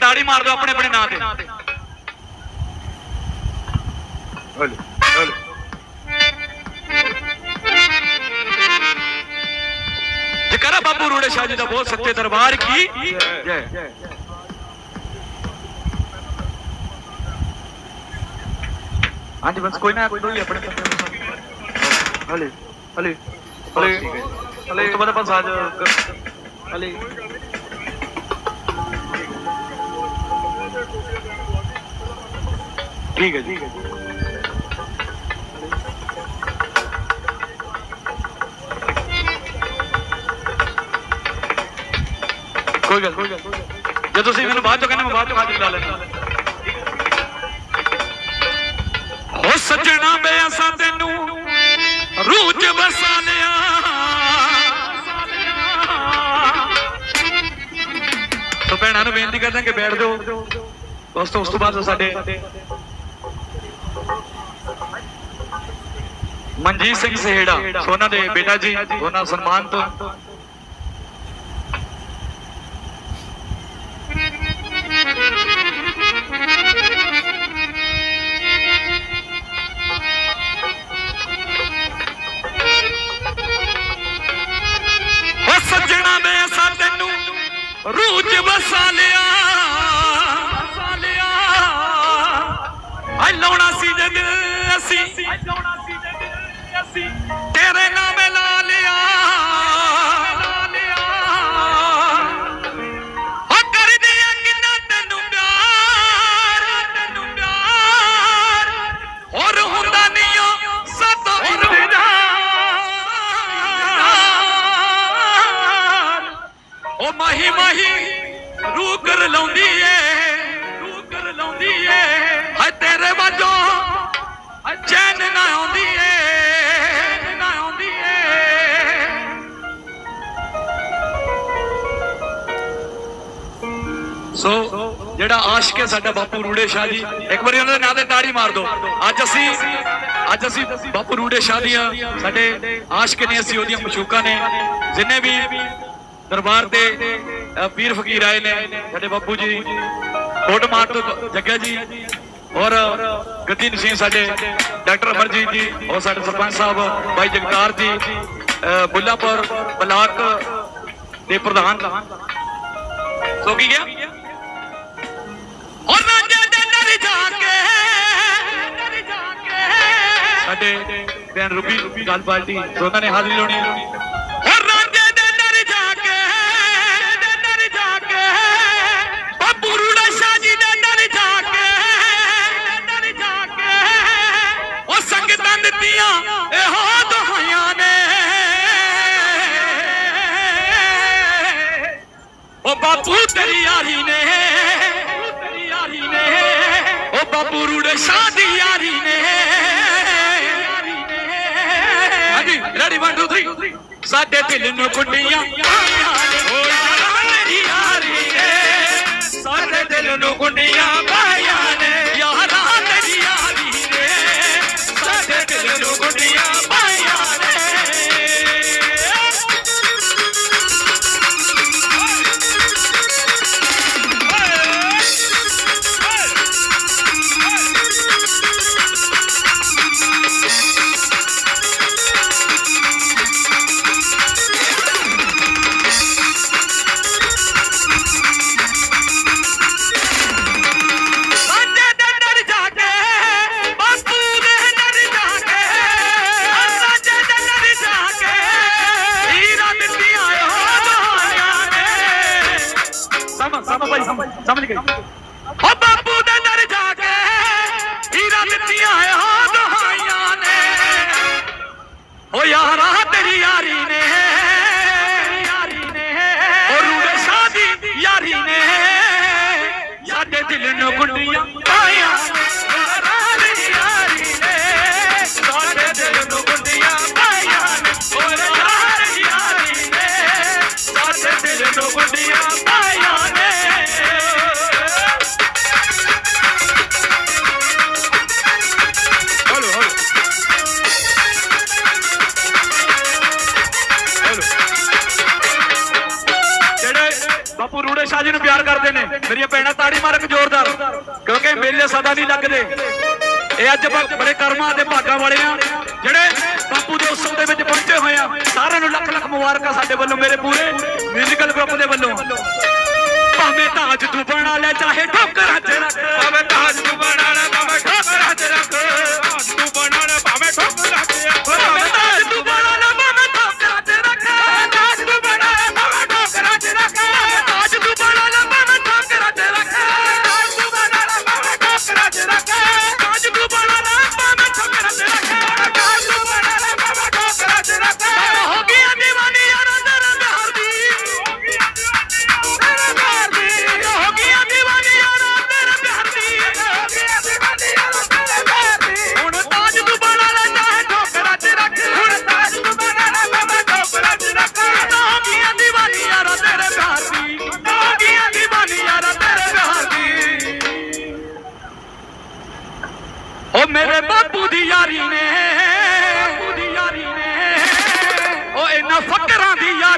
ਤਾੜੀ ਮਾਰ ਦਿਓ ਆਪਣੇ ਆਪਣੇ ਨਾਂ ਤੇ। ਹਲੇ ਹਲੇ। ਜਕਰਾ ਬਾਬੂ ਰੂੜੇ ਸ਼ਾਹ ਜੀ ਦਾ ਬਹੁਤ ਸੱਚੇ ਦਰਬਾਰ ਕੀ? ਜੈ ਹਾਂਜੀ ਬਸ ਕੋਈ ਨਾ ਕੋਈ ਆਪਣੇ ਹਲੇ ਹਲੇ। ਹਲੇ ਹਲੇ ਤੋਂ ਬਾਅਦ ਸਾਜ ਹਲੇ। ਠੀਕ ਹੈ ਜੀ। ਕੋਈ ਗੱਲ ਕੋਈ ਗੱਲ ਜੇ ਤੁਸੀਂ ਮੈਨੂੰ ਬਾਅਦ ਚੋਂ ਕਹਿੰਦੇ, ਮੈਂ ਬਾਅਦ ਚੋਂ ਹਾਜ਼ਰ ਲਾ ਲੈਂਦਾ। ਹੋ ਸੱਜਣਾ ਬੇ ਅਸਾਂ ਤੈਨੂੰ, ਰੂਹ ਚ ਵਸਾ ਤੋ ਭੈਣਾਂ ਨੂੰ ਬੇਨਤੀ ਕਰਦਾ ਕਿ ਬੈਠ ਜਾਓ। ਉਸ ਤੋਂ ਉਸ ਤੋਂ ਬਾਅਦ ਸਾਡੇ ਮਨਜੀਤ ਸਿੰਘ ਸਹੇੜਾ ਉਹਨਾਂ ਦੇ ਬੇਟਾ ਜੀ, ਉਹਨਾਂ ਸਨਮਾਨਿਤ ਹੋ ਸੱਜਣਾ ਵੇ ਅਸਾਂ ਤੈਨੂੰ ਰੂਹ ਚ ਵਸਾ ਲਿਆ। ਜੇ ਦਿਲ ਅਸੀਂ। ਤੇਰੇ ਨਾਮੇ ਜਿਹੜਾ ਆਸ਼ਕ ਹੈ ਸਾਡਾ ਬਾਪੂ ਰੂੜੇ ਸ਼ਾਹ ਜੀ। ਇੱਕ ਵਾਰੀ ਉਹਨਾਂ ਦੇ ਨਾਂ ਤੇ ਤਾੜੀ ਮਾਰ ਦਿਓ। ਅੱਜ ਅਸੀਂ ਅੱਜ ਅਸੀਂ ਬਾਪੂ ਰੂੜੇ ਸ਼ਾਹ ਦੀਆਂ ਸਾਡੇ ਆਸ਼ਕ ਨੇ ਅਸੀਂ ਉਹਦੀਆਂ ਮਸ਼ੂਕਾਂ ਨੇ ਜਿੰਨੇ ਵੀ ਦਰਬਾਰ ਤੇ ਅ, ਪੀਰ ਫਕੀਰ ਆਏ ਨੇ ਸਾਡੇ ਬਾਪੂ ਜੀ। ਕੋਟ ਮਾਰ ਤੋਂ ਜੱਗਾ ਜੀ ਔਰ ਗੱਦੀ ਨਸੀਬ ਸਾਡੇ ਡਾਕਟਰ ਅਮਰਜੀਤ ਜੀ ਔਰ ਸਾਡੇ ਸਰਪੰਚ ਸਾਹਿਬ ਭਾਈ ਜਗਤਾਰ ਜੀ ਬੁੱਲਾਪੁਰ ਬਲਾਕ ਦੇ ਪ੍ਰਧਾਨ। ਸੋ ਕੀ ਗਿਆ? ਸਾਡੇ ਭੈਣ ਰੂਬੀ, ਗੱਲ ਪਾਰਟੀ ਦੋਨਾਂ ਨੇ ਹਾਜ਼ਰੀ ਲਾਉਣੀ ਔਰ ਰਾਜੇ ਦੇ ਦਰ ਜਾ ਕੇ ਦੇ ਦਰ ਜਾ ਕੇ ਬਾਬੂ ਰੂੜਾ ਸ਼ਾਹ ਜੀ ਦੇ ਦਰ ਜਾ ਕੇ ਦਰ ਜਾ ਕੇ। ਉਹ ਸੰਗਤਾਂ ਦਿੱਤੀਆਂ, ਇਹੋ ਦੁਹਾਈਆਂ ਨੇ। ਉਹ ਬਾਪੂ ਤੇਰੀ ਯਾਰੀ ਨੇ ਤੇਰੀ ਯਾਰੀ ਨੇ, ਉਹ ਬਾਪੂ ਰੂੜੇ ਸ਼ਾਹ ਸਾਡੇ ਦਿਲ ਨੂੰ ਕੁੰਡੀਆਂ ਪਾਈਆਂ ਨੇ ਓ ਸਾਡੇ ਦਿਲ ਨੂੰ ਕੁੰਡੀਆਂ கவனிக்க ਕਰਦੇ ਨੇ। ਮੇਰੀਆਂ ਭੈਣਾਂ ਤਾੜੀ ਮਾਰਕ ਜ਼ੋਰਦਾਰ। ਕਿਉਂਕਿ ਮੇਲੇ ਸਦਾ ਨਹੀਂ ਲੱਗਦੇ। ਇਹ ਅੱਜ ਬੜੇ ਕਰਮਾਂ ਤੇ ਭਾਗਾਂ ਵਾਲੇ ਆ। ਜਿਹੜੇ ਬਾਪੂ ਦੇ ਉਤਸਵ ਦੇ ਵਿੱਚ ਪਹੁੰਚੇ ਹੋਏ ਆ। ਸਾਰਿਆਂ ਨੂੰ ਲੱਖ ਲੱਖ ਮੁਬਾਰਕਾਂ ਸਾਡੇ ਵੱਲੋਂ ਮੇਰੇ ਪੂਰੇ ਮਿਊਜ਼ੀਕਲ ਗਰੁੱਪ ਦੇ ਵੱਲੋਂ। ਭਾਵੇਂ ਤਾਜ ਤੂੰ ਬਣਾ ਲੈ ਚਾਹੇ ਠੋਕਰਾਂ 'ਚ। ਰੱਖ ਭਾਵੇਂ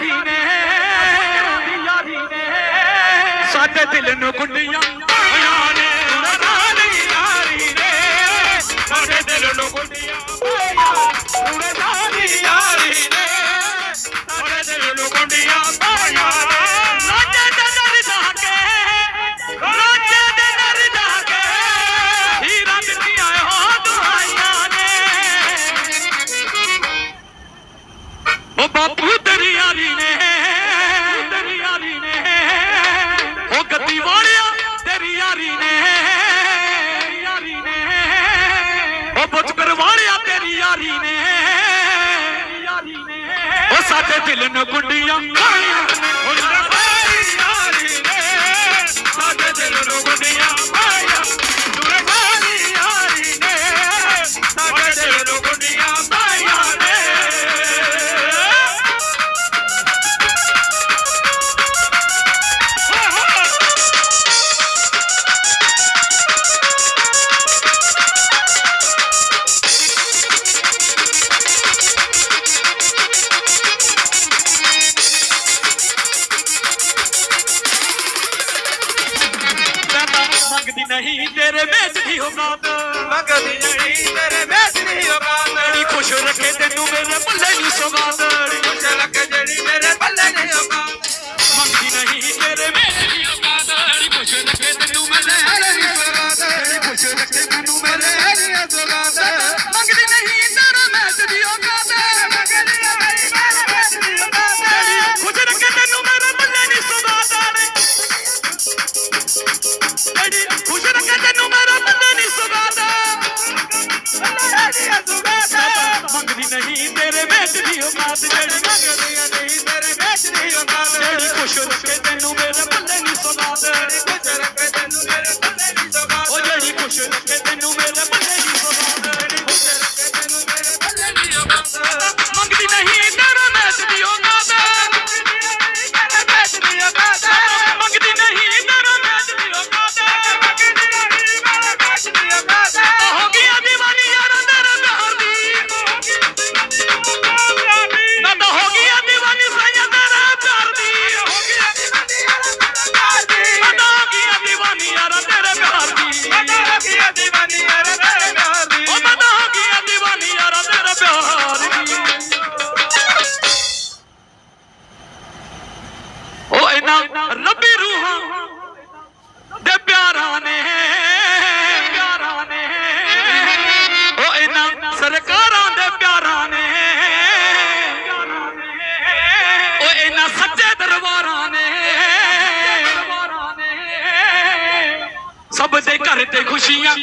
ਯਾਰੀ ਨੇ ਸਾਡੇ ਦਿਲ ਨੂੰ ਗੁੰਡੀਆਂ ਹੋਇਆ ਨੇ ਉਹਨਾਂ ਦੀ ਯਾਰੀ ਨੇ ਸਾਡੇ ਦਿਲ ਨੂੰ ਗੁੱਡੀਆਂ ਪਾਈਆਂ ਉਹਨਾਂ ਦੀ ਯਾਰੀ ਨੇ ਸਾਡੇ ਦਿਲ ਨੂੰ ਗੁੱਡੀਆਂ ਪਾਈਆਂ ਉਹ ਸਾਡੇ ਦਿਲ ਨੂੰ ਤੇਰੇ ਔਕਾਤ ਮੰਗਦੀ ਨਹੀਂ, ਤੇਰੇ ਵਿੱਚ ਨਹੀਂ ਔਕਾਤ ਜਿਹੜੀ ਖੁਸ਼ ਰੱਖੇ ਤੈਨੂੰ ਮੇਰੇ ਮੁੱਲੇ ਨਹੀਂ ਸੌਗਾਤ। ਕੁਛ ਲੱਗ ਜਿਹੜੀ ਮੇਰੇ ਪੱਲੇ ਨਹੀਂ ਔਕਾਤ ਮੰਗਦੀ ਨਹੀਂ, ਤੇਰੇ ਵਿੱਚ ਦੀ ਔਕਾਤ ਜਿਹੜੀ ਖੁਸ਼ ਰੱਖੇ ਤੈਨੂੰ ਮੇਰੇ ਮੇਰੇ ਨਹੀਂ ਔਕਾਤ ਜਿਹੜੀ ਖੁਸ਼ ਰੱਖੇ ਤੈਨੂੰ ਮੇਰੇ ਮੇਰੇ ਨਹੀਂ ਔਕਾਤ ਜਿਹੜੀ ਖੁਸ਼ ਰੱਖੇ ਤੈਨੂੰ ਮੇਰੇ ਮੁੱਲੇ ਨਹੀਂ ਸੁਣਾ ਕੁਛ ਇਹਨਾਂ ਰੱਬੀ ਰੂਹਾਂ ਦੇ ਪਿਆਰਾਂ ਨੇ। ਪਿਆਰਾਂ ਨੇ ਉਹ ਇਹਨਾਂ ਸਰਕਾਰਾਂ ਦੇ ਪਿਆਰਾਂ ਨੇ। ਉਹ ਇਹਨਾਂ ਸੱਚੇ ਦਰਬਾਰਾਂ ਨੇ ਦਰਬਾਰਾਂ ਨੇ। ਸਭ ਦੇ ਘਰ ਤੇ ਖੁਸ਼ੀਆਂ।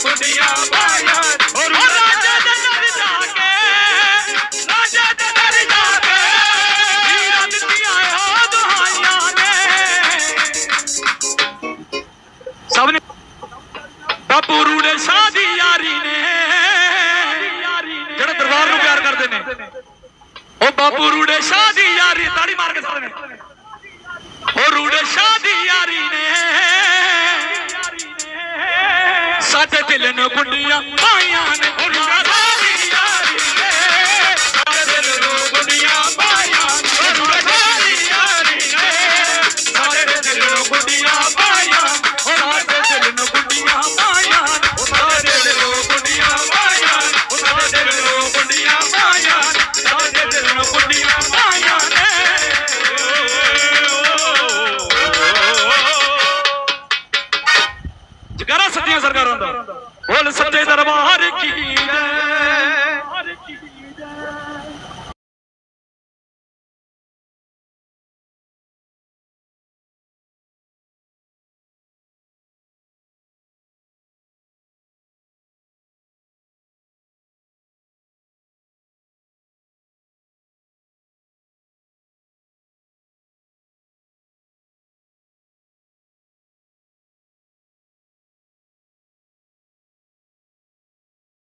ਸਾਰੇ ਦਿਲ ਨੂੰ ਰਾਜਾ ਦੇ ਜਾ ਕੇ ਰਾਜਾ ਦੇ ਜਾ ਕੇ ਹੀਰਾ ਦਿੱਤੀਆਂ ਹੋ ਦੁਹਾਈਆਂ ਨੇ। ਸਭ ਨੇ ਬਾਪੂ ਰੂੜੇ ਸ਼ਾਹ ਦੀ ਯਾਰੀ ਨੇ, ਜਿਹੜੇ ਦਰਬਾਰ ਨੂੰ ਪਿਆਰ ਕਰਦੇ ਨੇ। ਉਹ ਬਾਪੂ ਰੂੜੇ ਸ਼ਾਹ ਦੀ ਯਾਰੀ, ਤਾੜੀ ਮਾਰ ਕੇ ਸਾਰੇ ਨੇ। ਉਹ ਰੂੜੇ ਸ਼ਾਹ ਦੀ ਯਾਰੀ ਨੇ। ਸਾਡੇ ਦਿਲ ਦਿਲ